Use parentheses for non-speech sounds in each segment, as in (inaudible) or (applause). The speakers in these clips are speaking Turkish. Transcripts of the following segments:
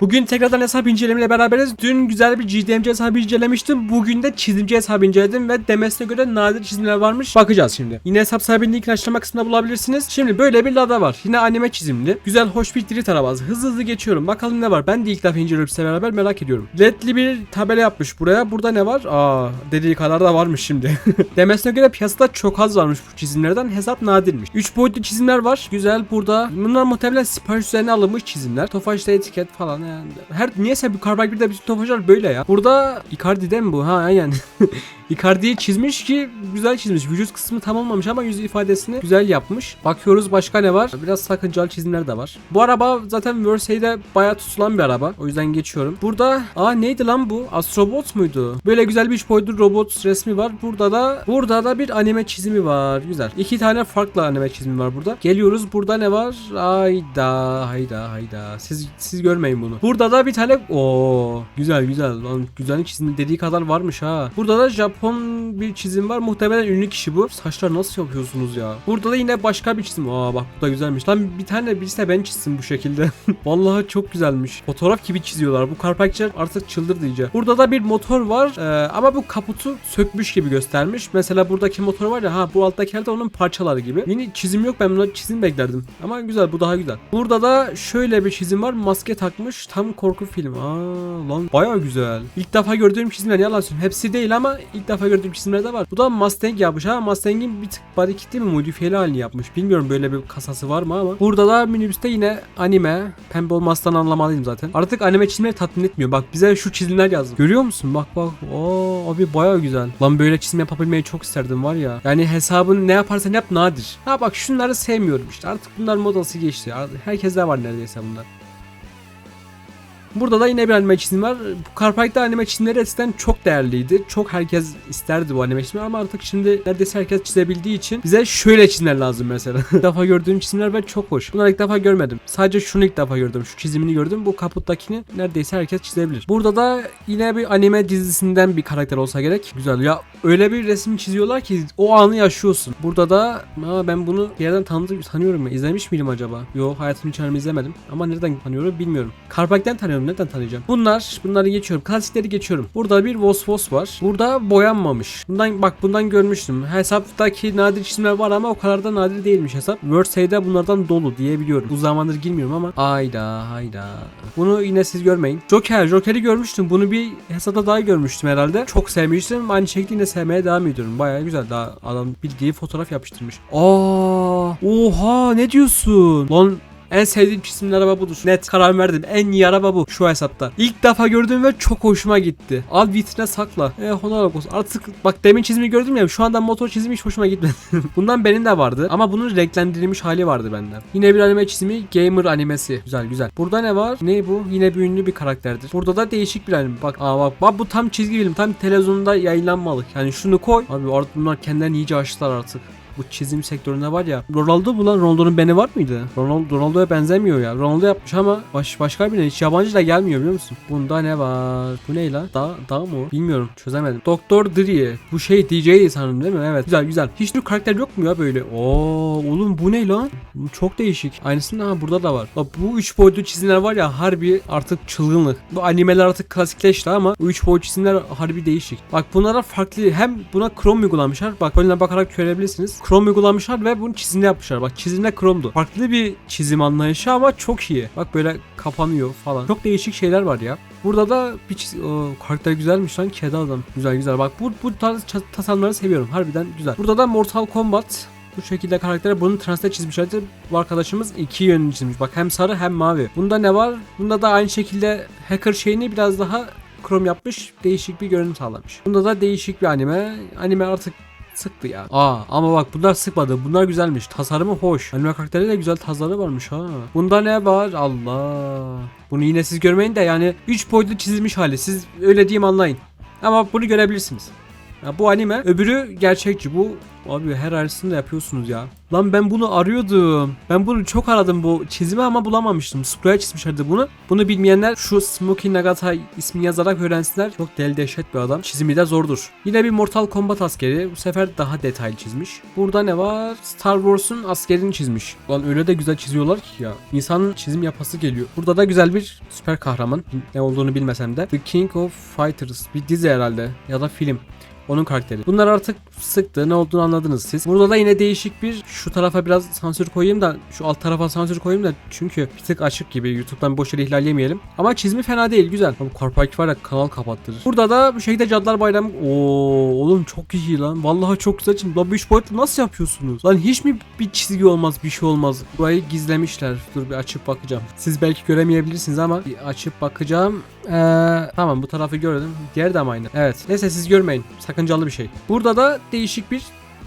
Bugün tekrardan hesap incelemeyle beraberiz. Dün güzel bir GDMC hesabı incelemiştim. Bugün de çizimci hesabı inceledim ve demesine göre nadir çizimler varmış. Bakacağız şimdi. Yine hesap sahibinin linkini açıklama kısmında bulabilirsiniz. Şimdi böyle bir lada var. Yine anime çizimli. Güzel hoş bir diri arabası. Hızlı hızlı geçiyorum. Bakalım ne var. Ben de ilk defa inceliyorum size beraber merak ediyorum. Ledli bir tabela yapmış buraya. Burada ne var? Aa dediği kadar da varmış şimdi. (laughs) Demesine göre piyasada çok az varmış bu çizimlerden. Hesap nadirmiş. 3 boyutlu çizimler var. Güzel burada. Bunlar muhtemelen sipariş üzerine alınmış çizimler. Tofaş'ta etiket falan. Her niyeyse bir Carbike 1'de bütün Tofaşlar böyle ya. Burada Icardi'de mi bu? Ha aynen. (laughs) Icardi'yi çizmiş ki güzel çizmiş. Vücut kısmı tam ama yüz ifadesini güzel yapmış. Bakıyoruz başka ne var? Biraz sakıncalı çizimler de var. Bu araba zaten Versay'de bayağı tutulan bir araba. O yüzden geçiyorum. Burada aa neydi lan bu? Astrobot muydu? Böyle güzel bir üç boyutlu robot resmi var. Burada da burada da bir anime çizimi var. Güzel. İki tane farklı anime çizimi var burada. Geliyoruz. Burada ne var? Hayda hayda hayda. Siz siz görmeyin bunu. Burada da bir tane o güzel güzel lan güzel çizim dediği kadar varmış ha. Burada da Japon bir çizim var. Muhtemelen ünlü kişi bu. Saçlar nasıl yapıyorsunuz ya? Burada da yine başka bir çizim. Aa bak bu da güzelmiş. Lan bir tane birisi de ben çizsin bu şekilde. (laughs) Vallahi çok güzelmiş. Fotoğraf gibi çiziyorlar. Bu karpakçılar artık çıldır diyeceğim. Burada da bir motor var. Ee, ama bu kaputu sökmüş gibi göstermiş. Mesela buradaki motor var ya ha bu alttaki elde onun parçaları gibi. Yeni çizim yok ben bunları çizim beklerdim. Ama güzel bu daha güzel. Burada da şöyle bir çizim var. Maske takmış. Tam korku filmi. Aa lan baya güzel. İlk defa gördüğüm çizimler yalan söyleyeyim. Hepsi değil ama ilk defa gördüğüm çizimler de var. Bu da Mustang yapmış ha. Mustang'in bir tık body kitli mi modifiyeli halini yapmış. Bilmiyorum böyle bir kasası var mı ama. Burada da minibüste yine anime. Pembe olmazsan anlamalıyım zaten. Artık anime çizimleri tatmin etmiyor. Bak bize şu çizimler yazdı. Görüyor musun? Bak bak. Oo abi baya güzel. Lan böyle çizim yapabilmeyi çok isterdim var ya. Yani hesabın ne yaparsan yap nadir. Ha bak şunları sevmiyorum işte. Artık bunlar modası geçti. Herkeste var neredeyse bunlar. Burada da yine bir anime çizim var. Bu Carpike'da anime çizimleri eskiden çok değerliydi. Çok herkes isterdi bu anime çizimleri ama artık şimdi neredeyse herkes çizebildiği için bize şöyle çizimler lazım mesela. (laughs) ilk defa gördüğüm çizimler ve çok hoş. Bunları ilk defa görmedim. Sadece şunu ilk defa gördüm. Şu çizimini gördüm. Bu kaputtakini neredeyse herkes çizebilir. Burada da yine bir anime dizisinden bir karakter olsa gerek. Güzel. Ya öyle bir resim çiziyorlar ki o anı yaşıyorsun. Burada da Aa, ben bunu bir yerden tanıdım, tanıyorum ya. İzlemiş miydim acaba? Yok hayatım hiç izlemedim. Ama nereden tanıyorum bilmiyorum. Carpike'den tanıyorum. Neden tanıyacağım? Bunlar, bunları geçiyorum. Klasikleri geçiyorum. Burada bir Vosvos var. Burada boyanmamış. Bundan bak bundan görmüştüm. Hesaptaki nadir çizimler var ama o kadar da nadir değilmiş hesap. Wordsay'de bunlardan dolu diyebiliyorum. Bu zamandır girmiyorum ama. Ayda hayda. Bunu yine siz görmeyin. Joker, Joker'i görmüştüm. Bunu bir hesapta daha görmüştüm herhalde. Çok sevmiştim. Aynı şekilde yine sevmeye devam ediyorum. Bayağı güzel. Daha adam bildiği fotoğraf yapıştırmış. Aa! Oha ne diyorsun? Lan en sevdiğim çizimli araba budur. Net karar verdim. En iyi araba bu şu hesapta. İlk defa gördüm ve çok hoşuma gitti. Al vitrine sakla. E bak olsun. Artık bak demin çizimi gördüm ya şu anda motor çizimi hiç hoşuma gitmedi. (laughs) Bundan benim de vardı ama bunun renklendirilmiş hali vardı benden. Yine bir anime çizimi gamer animesi. Güzel güzel. Burada ne var? Ne bu? Yine bir ünlü bir karakterdir. Burada da değişik bir anime. Bak aa bak, bak bu tam çizgi film. Tam televizyonda yayınlanmalı. Yani şunu koy. Abi artık bunlar kendilerini iyice açtılar artık bu çizim sektöründe var ya. Ronaldo bu lan Ronaldo'nun beni var mıydı? Ronaldo, Ronaldo'ya benzemiyor ya. Ronaldo yapmış ama baş, başka birine hiç yabancı da gelmiyor biliyor musun? Bunda ne var? Bu ne lan? Dağ, dağ mı? Bilmiyorum. Çözemedim. Doktor Dre. Bu şey DJ'di sanırım değil mi? Evet. Güzel güzel. Hiç bir karakter yok mu ya böyle? Oo oğlum bu ne lan? Bu çok değişik. Aynısını ha burada da var. Bak bu üç boyutlu çizimler var ya harbi artık çılgınlık. Bu animeler artık klasikleşti ama bu üç boyutlu çizimler harbi değişik. Bak bunlara farklı hem buna Chrome uygulamışlar. Bak böyle bakarak görebilirsiniz. Chrome uygulamışlar ve bunu çizimde yapmışlar. Bak çizimde Chrome'du. Farklı bir çizim anlayışı ama çok iyi. Bak böyle kapanıyor falan. Çok değişik şeyler var ya. Burada da bir çiz- o, karakter güzelmiş lan kedi adam. Güzel güzel. Bak bu bu tarz tasarımları seviyorum. Harbiden güzel. Burada da Mortal Kombat bu şekilde karaktere bunun translate çizmişlerdi. Bu arkadaşımız iki yönlü çizmiş. Bak hem sarı hem mavi. Bunda ne var? Bunda da aynı şekilde hacker şeyini biraz daha Chrome yapmış. Değişik bir görünüm sağlamış. Bunda da değişik bir anime. Anime artık sıktı ya. Aa ama bak bunlar sıkmadı. Bunlar güzelmiş. Tasarımı hoş. Anime karakteri de güzel tasarımı varmış ha. Bunda ne var? Allah. Bunu yine siz görmeyin de yani 3 boyutlu çizilmiş hali. Siz öyle diyeyim anlayın. Ama bunu görebilirsiniz. Ya bu anime. Öbürü gerçekçi. Bu abi her ayrısını da yapıyorsunuz ya. Lan ben bunu arıyordum. Ben bunu çok aradım bu çizimi ama bulamamıştım. Spraya çizmişlerdi bunu. Bunu bilmeyenler şu Smokey Nagata ismini yazarak öğrensinler. Çok deli dehşet bir adam. Çizimi de zordur. Yine bir Mortal Kombat askeri. Bu sefer daha detaylı çizmiş. Burada ne var? Star Wars'un askerini çizmiş. Lan öyle de güzel çiziyorlar ki ya. İnsanın çizim yapası geliyor. Burada da güzel bir süper kahraman. Ne olduğunu bilmesem de. The King of Fighters. Bir dizi herhalde. Ya da film. Onun karakteri. Bunlar artık sıktı. Ne olduğunu anladınız siz. Burada da yine değişik bir şu tarafa biraz sansür koyayım da şu alt tarafa sansür koyayım da çünkü bir tık açık gibi. YouTube'dan boş yere ihlal yemeyelim. Ama çizimi fena değil. Güzel. Bu Karpaki var ya kanal kapattırır. Burada da bu şekilde Cadılar Bayramı. Oo oğlum çok iyi lan. Vallahi çok güzel çizim. Lan bu üç boyutlu nasıl yapıyorsunuz? Lan hiç mi bir çizgi olmaz bir şey olmaz. Burayı gizlemişler. Dur bir açıp bakacağım. Siz belki göremeyebilirsiniz ama bir açıp bakacağım. Ee, tamam bu tarafı gördüm. Diğer de aynı. Evet. Neyse siz görmeyin. Sakıncalı bir şey. Burada da değişik bir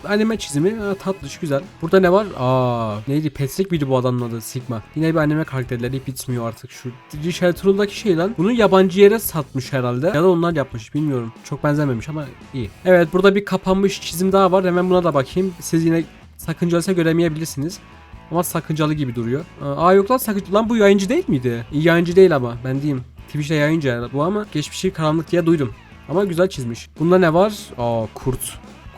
anime çizimi. Ha, tatlış güzel. Burada ne var? Aa, neydi? Patrick miydi bu adamın adı? Sigma. Yine bir anime karakterleri bitmiyor artık şu. Richard Trull'daki şey lan. Bunu yabancı yere satmış herhalde. Ya da onlar yapmış bilmiyorum. Çok benzememiş ama iyi. Evet burada bir kapanmış çizim daha var. Hemen buna da bakayım. Siz yine sakıncalıysa göremeyebilirsiniz. Ama sakıncalı gibi duruyor. Aa yok lan sakıncalı. Lan bu yayıncı değil miydi? İyi yayıncı değil ama ben diyeyim. Twitch'te herhalde bu ama geçmişi karanlık diye duydum. Ama güzel çizmiş. Bunda ne var? Aa kurt.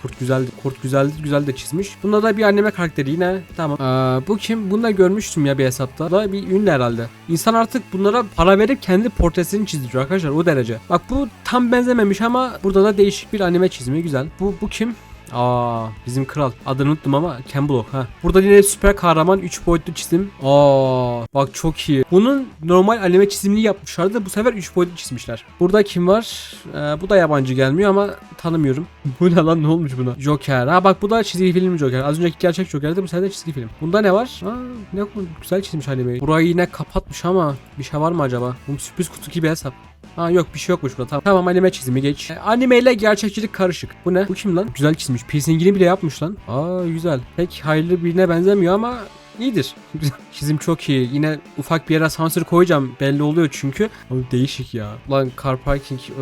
Kurt güzeldi. Kurt güzeldi. Güzel de çizmiş. Bunda da bir anime karakteri yine. Tamam. Aa, bu kim? Bunu da görmüştüm ya bir hesapta. Da bir ünlü herhalde. İnsan artık bunlara para verip kendi portresini çizdiriyor arkadaşlar. O derece. Bak bu tam benzememiş ama burada da değişik bir anime çizimi. Güzel. Bu, bu kim? Aa bizim kral. Adını unuttum ama Ken Block ha. Burada yine süper kahraman 3 boyutlu çizim. Aa bak çok iyi. Bunun normal anime çizimini yapmışlardı. Bu sefer 3 boyutlu çizmişler. Burada kim var? Ee, bu da yabancı gelmiyor ama tanımıyorum. (laughs) bu ne lan ne olmuş buna? Joker. Ha bak bu da çizgi film Joker. Az önceki gerçek Joker'di bu sefer de çizgi film. Bunda ne var? Ha ne güzel çizmiş animeyi. Burayı yine kapatmış ama bir şey var mı acaba? Bu sürpriz kutu gibi hesap. Ha yok bir şey yokmuş burada tamam. Tamam anime çizimi geç. E, anime ile gerçekçilik karışık. Bu ne? Bu kim lan? Güzel çizmiş. Piercingini bile yapmış lan. Aa güzel. Pek hayırlı birine benzemiyor ama iyidir. (laughs) Çizim çok iyi. Yine ufak bir yere sansür koyacağım. Belli oluyor çünkü. Abi değişik ya. Lan Car Parking ee,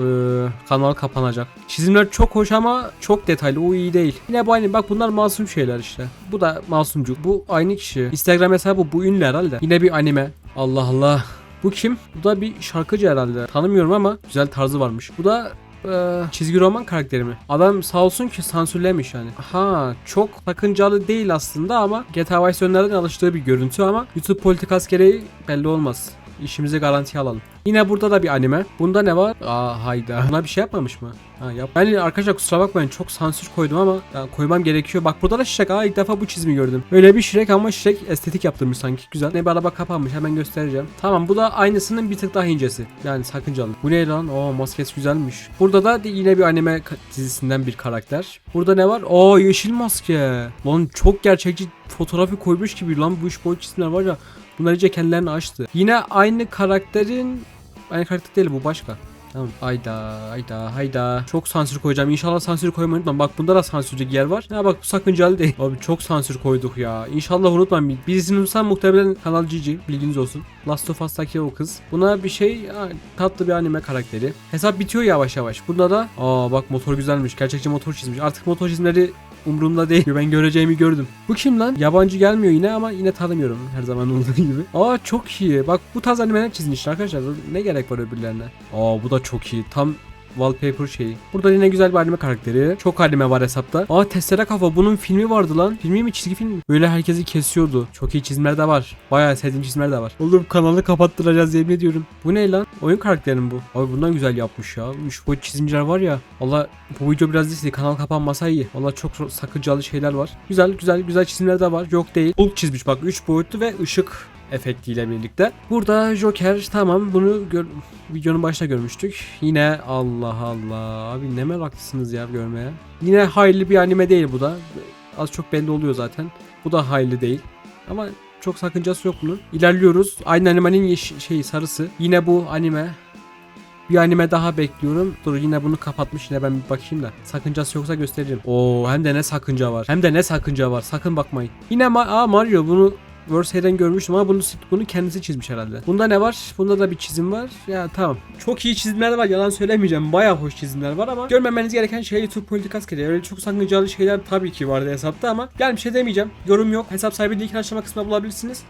kanal kapanacak. Çizimler çok hoş ama çok detaylı. O iyi değil. Yine bu aynı. Bak bunlar masum şeyler işte. Bu da masumcu. Bu aynı kişi. Instagram hesabı bu ünlü herhalde. Yine bir anime. Allah Allah. Bu kim? Bu da bir şarkıcı herhalde. Tanımıyorum ama güzel tarzı varmış. Bu da e, çizgi roman karakteri mi? Adam sağ olsun ki sansürlemiş yani. Ha çok sakıncalı değil aslında ama GTA Vice önlerden alıştığı bir görüntü ama YouTube politikası gereği belli olmaz. İşimizi garantiye alalım. Yine burada da bir anime. Bunda ne var? Aa hayda. Buna bir şey yapmamış mı? Ha yap. Yani arkadaşlar kusura bakmayın çok sansür koydum ama ya, koymam gerekiyor. Bak burada da Shrek. Aa ilk defa bu çizimi gördüm. Öyle bir Shrek ama Shrek estetik yaptırmış sanki. Güzel. Ne bir araba kapanmış hemen göstereceğim. Tamam bu da aynısının bir tık daha incesi. Yani sakıncalı. Bu ne lan? Oo maskesi güzelmiş. Burada da yine bir anime dizisinden bir karakter. Burada ne var? Oo yeşil maske. Lan çok gerçekçi fotoğrafı koymuş gibi lan bu üç boyut çizimler var ya. Bunlar iyice kendilerini açtı. Yine aynı karakterin aynı karakter değil bu başka. Tamam. Hayda hayda hayda. Çok sansür koyacağım. İnşallah sansür koymayı unutmam. Bak bunda da sansürlük yer var. Ya bak bu sakıncalı değil. Abi çok sansür koyduk ya. İnşallah unutmam. Birisini unutsam muhtemelen kanal GG. Bilginiz olsun. Last of Us'taki o kız. Buna bir şey ya, tatlı bir anime karakteri. Hesap bitiyor yavaş yavaş. Bunda da aa bak motor güzelmiş. Gerçekçi motor çizmiş. Artık motor çizimleri umurumda değil. Ben göreceğimi gördüm. Bu kim lan? Yabancı gelmiyor yine ama yine tanımıyorum her zaman olduğu gibi. Aa çok iyi. Bak bu tarz animeler çizmişler arkadaşlar. Ne gerek var öbürlerine? Aa bu da çok iyi. Tam wallpaper şeyi. Burada yine güzel bir anime karakteri. Çok anime var hesapta. Aa Testere Kafa bunun filmi vardı lan. Filmi mi çizgi film mi? Böyle herkesi kesiyordu. Çok iyi çizimler de var. Bayağı sevdiğim çizimler de var. Oğlum kanalı kapattıracağız yemin ediyorum. Bu ne lan? Oyun karakteri mi bu? Abi bundan güzel yapmış ya. 3 boyut çizimciler var ya. Valla bu video biraz değil kanal kapanmasa iyi. Valla çok sakıncalı şeyler var. Güzel güzel güzel çizimler de var. Yok değil. Hulk çizmiş bak 3 boyutlu ve ışık efektiyle birlikte. Burada Joker tamam bunu gör, videonun başında görmüştük. Yine Allah Allah abi ne meraklısınız ya görmeye. Yine hayırlı bir anime değil bu da. Az çok belli oluyor zaten. Bu da hayırlı değil. Ama çok sakıncası yok bunun. İlerliyoruz. Aynı animenin şeyi sarısı. Yine bu anime. Bir anime daha bekliyorum. Dur yine bunu kapatmış. Yine ben bir bakayım da. Sakıncası yoksa göstereceğim. Oo hem de ne sakınca var. Hem de ne sakınca var. Sakın bakmayın. Yine ma Aa, Mario bunu Wordsay'den görmüştüm ama bunu bunu kendisi çizmiş herhalde. Bunda ne var? Bunda da bir çizim var. Ya tamam. Çok iyi çizimler var. Yalan söylemeyeceğim. Bayağı hoş çizimler var ama görmemeniz gereken şey YouTube politikası kere. Öyle çok sakıncalı şeyler tabii ki vardı hesapta ama yani bir şey demeyeceğim. Yorum yok. Hesap sahibi linkini açıklama kısmına bulabilirsiniz.